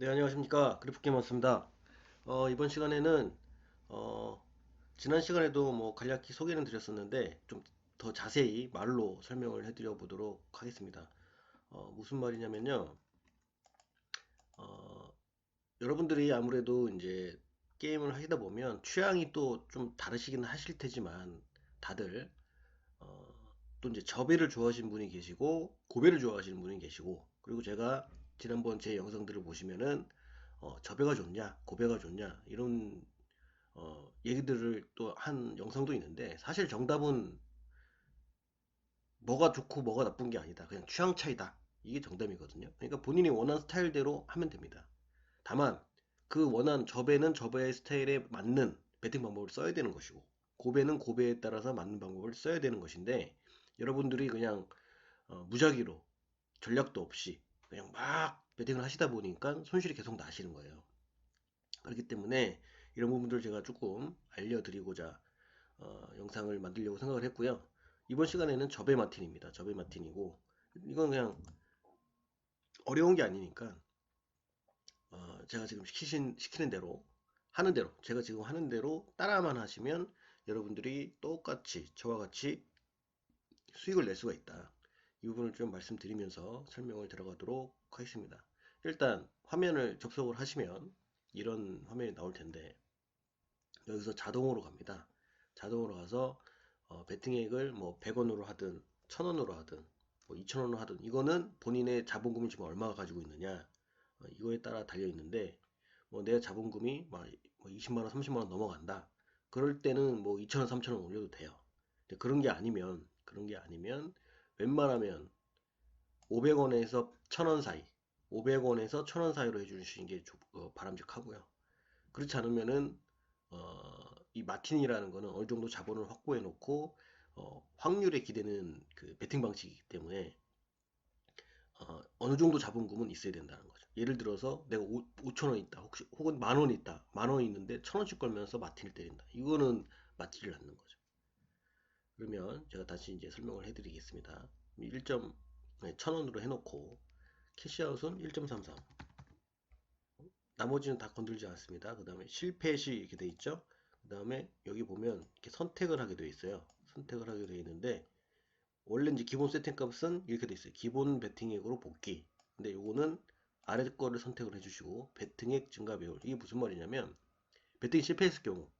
네, 안녕하십니까. 그래프게임원스입니다. 어, 이번 시간에는, 어, 지난 시간에도 뭐 간략히 소개는 드렸었는데, 좀 더 자세히 말로 설명을 해드려 보도록 하겠습니다. 어, 무슨 말이냐면요. 어, 여러분들이 아무래도 이제 게임을 하시다 보면 취향이 또 좀 다르시긴 하실 테지만, 다들, 어, 또 이제 저배를 좋아하시는 분이 계시고, 고배를 좋아하시는 분이 계시고, 그리고 제가 지난번 제 영상들을 보시면은 어, 저배가 좋냐, 고배가 좋냐 이런 어, 얘기들을 또 한 영상도 있는데 사실 정답은 뭐가 좋고 뭐가 나쁜 게 아니다. 그냥 취향 차이다. 이게 정답이거든요. 그러니까 본인이 원하는 스타일대로 하면 됩니다. 다만 그 원하는 저배는 저배의 스타일에 맞는 배팅 방법을 써야 되는 것이고 고배는 고배에 따라서 맞는 방법을 써야 되는 것인데 여러분들이 그냥 어, 무작위로 전략도 없이 그냥 막 배팅을 하시다 보니까 손실이 계속 나시는 거예요. 그렇기 때문에 이런 부분들을 제가 조금 알려드리고자 어, 영상을 만들려고 생각을 했고요. 이번 시간에는 저배 마틴입니다. 저배 마틴이고 이건 그냥 어려운 게 아니니까 어, 제가 지금 시키신, 시키는 대로 하는 대로 제가 지금 하는 대로 따라만 하시면 여러분들이 똑같이 저와 같이 수익을 낼 수가 있다. 이 부분을 좀 말씀드리면서 설명을 들어가도록 하겠습니다. 일단 화면을 접속을 하시면 이런 화면이 나올 텐데 여기서 자동으로 갑니다. 자동으로 가서 어, 베팅액을 뭐 100원으로 하든 1000원으로 하든 뭐 2000원으로 하든 이거는 본인의 자본금이 지금 얼마가 가지고 있느냐 어, 이거에 따라 달려 있는데 뭐 내 자본금이 막 20만원 30만원 넘어간다 그럴 때는 뭐 2천원 3천원 올려도 돼요 그런 게 아니면 그런 게 아니면 웬만하면 500원에서 1000원 사이 500원에서 1000원 사이로 해주시는 게 어, 바람직하고요 그렇지 않으면은 어, 이 마틴이라는 거는 어느 정도 자본을 확보해 놓고 어, 확률에 기대는 그 베팅 방식이기 때문에 어, 어느 정도 자본금은 있어야 된다는 거죠. 예를 들어서 내가 5, 5천 원 있다, 혹시 혹은 만 원 있다, 만 원 있는데 천 원씩 걸면서 마틴을 때린다. 이거는 맞지를 않는 거죠. 그러면 제가 다시 이제 설명을 해드리겠습니다. 1. 네, 천 원으로 해놓고 캐시아웃은 1.33 나머지는 다 건들지 않습니다. 그 다음에 실패 시 이렇게 돼 있죠. 그 다음에 여기 보면 이렇게 선택을 하게 되어 있어요. 선택을 하게 되어 있는데 원래 이제 기본 세팅 값은 이렇게 되어 있어요. 기본 베팅액으로 복귀. 근데 요거는 아래 거를 선택을 해주시고 베팅액 증가 배율 이게 무슨 말이냐면 베팅 실패했을 경우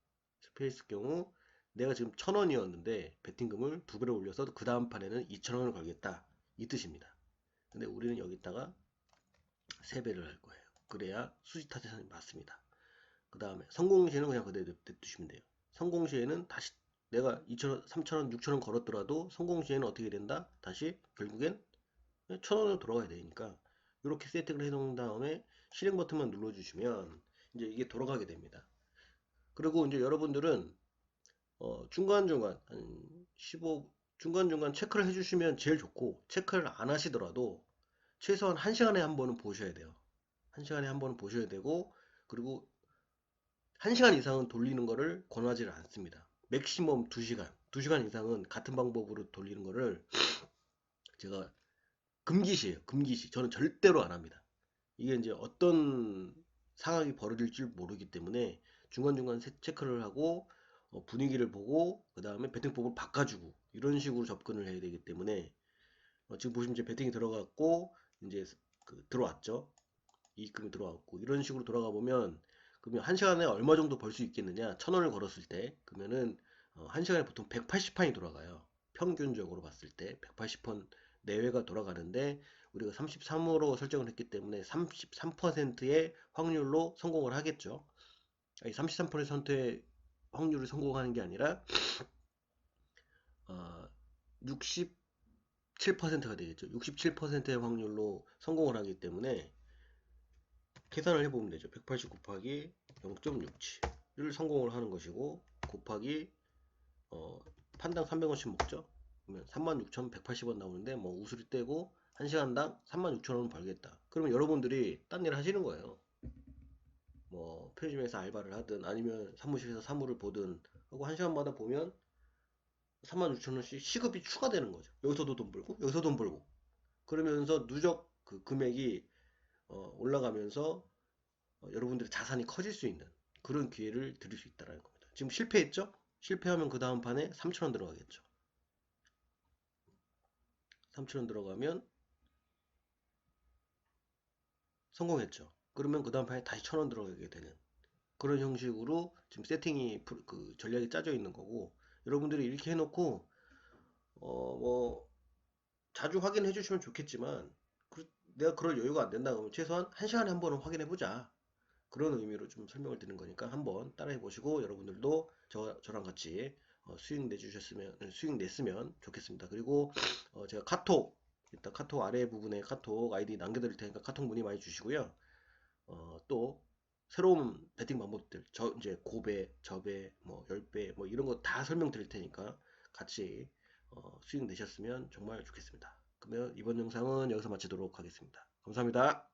실패했을 경우 내가 지금 천 원이었는데 베팅금을 두 배로 올려서 그 다음 판에는 2천 원을 걸겠다 이 뜻입니다. 근데 우리는 여기다가 세 배를 할 거예요. 그래야 수지 타겟이 맞습니다. 그 다음에 성공 시에는 그냥 그대로 냅두시면 돼요. 성공 시에는 다시 내가 2천원, 3천원, 6천원 걸었더라도 성공 시에는 어떻게 된다? 다시 결국엔 1천원으로 돌아가야 되니까 이렇게 세팅을 해 놓은 다음에 실행 버튼만 눌러주시면 이제 이게 돌아가게 됩니다. 그리고 이제 여러분들은 어 중간중간 한 15, 중간중간 체크를 해주시면 제일 좋고 체크를 안 하시더라도 최소한 1시간에 한 번은 보셔야 돼요. 1시간에 한 번은 보셔야 되고 그리고 1시간 이상은 돌리는 거를 권하지를 않습니다. 맥시멈 2시간, 2시간 이상은 같은 방법으로 돌리는 거를 제가 금기시에요. 금기시. 저는 절대로 안 합니다. 이게 이제 어떤 상황이 벌어질지 모르기 때문에 중간중간 체크를 하고 어, 분위기를 보고 그 다음에 배팅법을 바꿔주고 이런 식으로 접근을 해야 되기 때문에 어, 지금 보시면 이제 배팅이 들어갔고 이제 그 들어왔죠. 이익금이 들어왔고 이런 식으로 돌아가 보면 그러면 한 시간에 얼마 정도 벌 수 있겠느냐? 천 원을 걸었을 때 그러면은 어, 한 시간에 보통 180판이 돌아가요. 평균적으로 봤을 때 180판 내외가 돌아가는데 우리가 33으로 설정을 했기 때문에 33%의 확률로 성공을 하겠죠. 33%의 확률을 성공하는 게 아니라 어, 67%가 되겠죠. 67%의 확률로 성공을 하기 때문에 계산을 해보면 되죠. 180 곱하기 0.67를 성공을 하는 것이고 곱하기 어, 판당 300원씩 먹죠. 그러면 36,180원 나오는데 뭐 우수리 떼고 1시간당 36,000원 벌겠다. 그러면 여러분들이 딴 일 하시는 거예요. 뭐 편의점에서 알바를 하든 아니면 사무실에서 사무를 보든 하고 1시간마다 보면 36,000원씩 시급이 추가되는 거죠. 여기서도 돈 벌고 여기서 돈 벌고 그러면서 누적 그 금액이 어, 올라가면서 어, 여러분들의 자산이 커질 수 있는 그런 기회를 드릴 수 있다는 겁니다. 지금 실패했죠? 실패하면 그 다음 판에 3,000원 들어가겠죠. 3,000원 들어가면 성공했죠. 그러면 그 다음 판에 다시 1,000원 들어가게 되는 그런 형식으로 지금 세팅이 그 전략이 짜져 있는 거고 여러분들이 이렇게 해놓고 어 뭐 자주 확인해 주시면 좋겠지만 그- 내가 그럴 여유가 안 된다 그러면 최소한 한 시간에 한 번은 확인해 보자. 그런 의미로 좀 설명을 드리는 거니까 한번 따라해 보시고 여러분들도 저, 저랑 같이 어, 수익 내주셨으면 수익 냈으면 좋겠습니다. 그리고 어, 제가 카톡 일단 카톡 아래 부분에 카톡 아이디 남겨드릴 테니까 카톡 문의 많이 주시고요 어, 또 새로운 베팅 방법들 저 이제 고배 저배 뭐 10배 뭐 이런 거 다 설명드릴 테니까 같이 어, 수익 내셨으면 정말 좋겠습니다. 그러면 이번 영상은 여기서 마치도록 하겠습니다. 감사합니다.